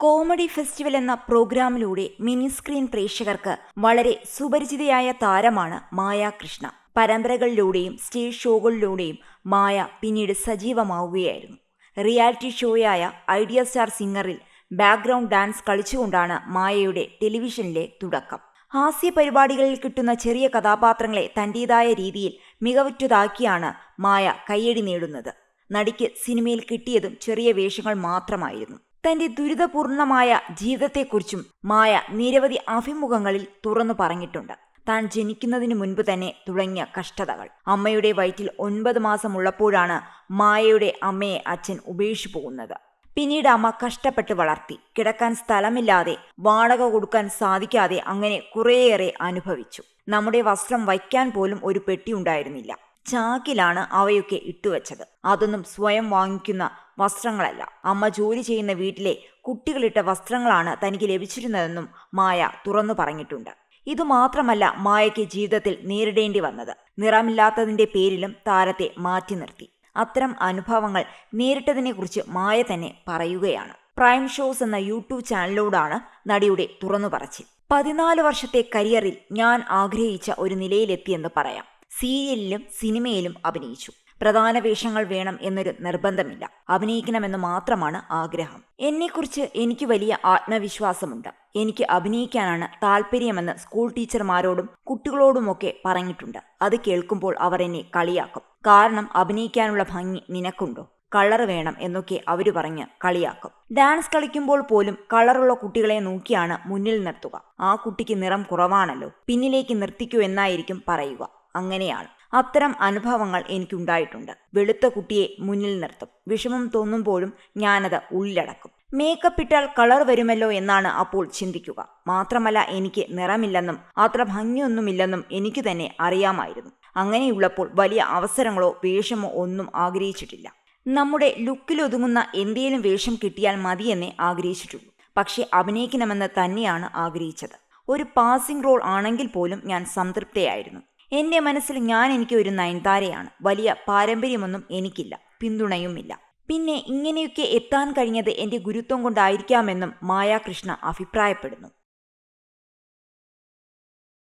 Comedy festival എന്ന പ്രോഗ്രാമിലൂടെ mini screen പ്രേക്ഷകർക്ക് വളരെ സുപരിചിതയായ താരമാണ് മായ കൃഷ്ണ. പരമ്പരകളിലൂടെയും സ്റ്റേജ് ഷോകളിലൂടെയും മായ പിന്നീട് സജീവമാവുകയായിരുന്നു. റിയാലിറ്റി ഷോയായ ഐഡിയ സ്റ്റാർ സിംഗറിൽ ബാക്ക്ഗ്രൗണ്ട് ഡാൻസ് കളിച്ചുകൊണ്ടാണ് മായയുടെ ടെലിവിഷനിലെ തുടക്കം. ഹാസ്യ പരിപാടികളിൽ കിട്ടുന്ന ചെറിയ കഥാപാത്രങ്ങളെ തന്റേതായ രീതിയിൽ മികവുറ്റതാക്കിയാണ് മായ കയ്യടി നേടുന്നത്. നടിക്ക് സിനിമയിൽ കിട്ടിയതും ചെറിയ വേഷങ്ങൾ മാത്രമായിരുന്നു. തന്റെ ദുരിതപൂർണമായ ജീവിതത്തെക്കുറിച്ചും മായ നിരവധി അഭിമുഖങ്ങളിൽ തുറന്നു പറഞ്ഞിട്ടുണ്ട്. താൻ ജനിക്കുന്നതിന് മുൻപ് തന്നെ തുടങ്ങിയ കഷ്ടതകൾ. അമ്മയുടെ വയറ്റിൽ ഒൻപത് മാസമുള്ളപ്പോഴാണ് മായയുടെ അമ്മയെ അച്ഛൻ ഉപേക്ഷിച്ചു പോകുന്നത്. പിന്നീട് അമ്മ കഷ്ടപ്പെട്ട് വളർത്തി. കിടക്കാൻ സ്ഥലമില്ലാതെ വാടക കൊടുക്കാൻ സാധിക്കാതെ അങ്ങനെ കുറേയേറെ അനുഭവിച്ചു. നമ്മുടെ വസ്ത്രം വയ്ക്കാൻ പോലും ഒരു പെട്ടി ഉണ്ടായിരുന്നില്ല. ചാക്കിലാണ് അവയൊക്കെ ഇട്ടുവച്ചത്. അതൊന്നും സ്വയം വാങ്ങിക്കുന്ന വസ്ത്രങ്ങളല്ല. അമ്മ ജോലി ചെയ്യുന്ന വീട്ടിലെ കുട്ടികളിട്ട വസ്ത്രങ്ങളാണ് തനിക്ക് ലഭിച്ചിരുന്നതെന്നും മായ തുറന്നു പറഞ്ഞിട്ടുണ്ട്. ഇതുമാത്രമല്ല മായയ്ക്ക് ജീവിതത്തിൽ നേരിടേണ്ടി വന്നത്. നിറമില്ലാത്തതിന്റെ പേരിലും താരത്തെ മാറ്റി നിർത്തി. അത്തരം അനുഭവങ്ങൾ നേരിട്ടതിനെക്കുറിച്ച് മായ തന്നെ പറയുകയാണ്. പ്രൈം ഷോസ് എന്ന യൂട്യൂബ് ചാനലിലൂടാണ് നടിയുടെ തുറന്നു പറച്ചിൽ. പതിനാല് വർഷത്തെ കരിയറിൽ ഞാൻ ആഗ്രഹിച്ച ഒരു നിലയിലെത്തിയെന്ന് പറയാം. സീരിയലിലും സിനിമയിലും അഭിനയിച്ചു. പ്രധാന വേഷങ്ങൾ വേണം എന്നൊരു നിർബന്ധമില്ല. അഭിനയിക്കണമെന്ന് മാത്രമാണ് ആഗ്രഹം. എന്നെക്കുറിച്ച് എനിക്ക് വലിയ ആത്മവിശ്വാസമുണ്ട്. എനിക്ക് അഭിനയിക്കാനാണ് താല്പര്യമെന്ന് സ്കൂൾ ടീച്ചർമാരോടും കുട്ടികളോടുമൊക്കെ പറഞ്ഞിട്ടുണ്ട്. അത് കേൾക്കുമ്പോൾ അവർ എന്നെ കളിയാക്കും. കാരണം അഭിനയിക്കാനുള്ള ഭംഗി നിനക്കുണ്ടോ? കളർ വേണം എന്നൊക്കെ അവർ പറഞ്ഞ് കളിയാക്കും. ഡാൻസ് കളിക്കുമ്പോൾ പോലും കളറുള്ള കുട്ടികളെ നോക്കിയാണ് മുന്നിൽ നിർത്തുക. ആ കുട്ടിക്ക് നിറം കുറവാണല്ലോ. പിന്നിലേക്ക് നിർത്തിക്കൂ എന്നായിരിക്കും പറയുക. അങ്ങനെയാണ്. അത്തരം അനുഭവങ്ങൾ എനിക്കുണ്ടായിട്ടുണ്ട്. വെളുത്ത കുട്ടിയെ മുന്നിൽ നിർത്തും. വിഷമം തോന്നുമ്പോഴും ഞാനത് ഉള്ളിലടക്കും. മേക്കപ്പ് ഇട്ടാൽ കളർ വരുമല്ലോ എന്നാണ് അപ്പോൾ ചിന്തിക്കുക. മാത്രമല്ല എനിക്ക് നിറമില്ലെന്നും അത്ര ഭംഗിയൊന്നുമില്ലെന്നും എനിക്ക് തന്നെ അറിയാമായിരുന്നു. അങ്ങനെയുള്ളപ്പോൾ വലിയ അവസരങ്ങളോ വേഷമോ ഒന്നും ആഗ്രഹിച്ചിട്ടില്ല. നമ്മുടെ ലുക്കിലൊതുങ്ങുന്ന എന്തേലും വേഷം കിട്ടിയാൽ മതിയെന്നേ ആഗ്രഹിച്ചിട്ടുള്ളൂ. പക്ഷേ അഭിനയിക്കണമെന്ന് തന്നെയാണ് ആഗ്രഹിച്ചത്. ഒരു പാസിംഗ് റോൾ ആണെങ്കിൽ പോലും ഞാൻ സംതൃപ്തയായിരുന്നു. എന്റെ മനസ്സിൽ ഞാൻ എനിക്ക് ഒരു നയൻതാരയാണ്. വലിയ പാരമ്പര്യമൊന്നും എനിക്കില്ല. പിന്തുണയുമില്ല. പിന്നെ ഇങ്ങനെയൊക്കെ എത്താൻ കഴിഞ്ഞത് എന്റെ ഗുരുത്വം കൊണ്ടായിരിക്കാമെന്നും മായാകൃഷ്ണ അഭിപ്രായപ്പെടുന്നു.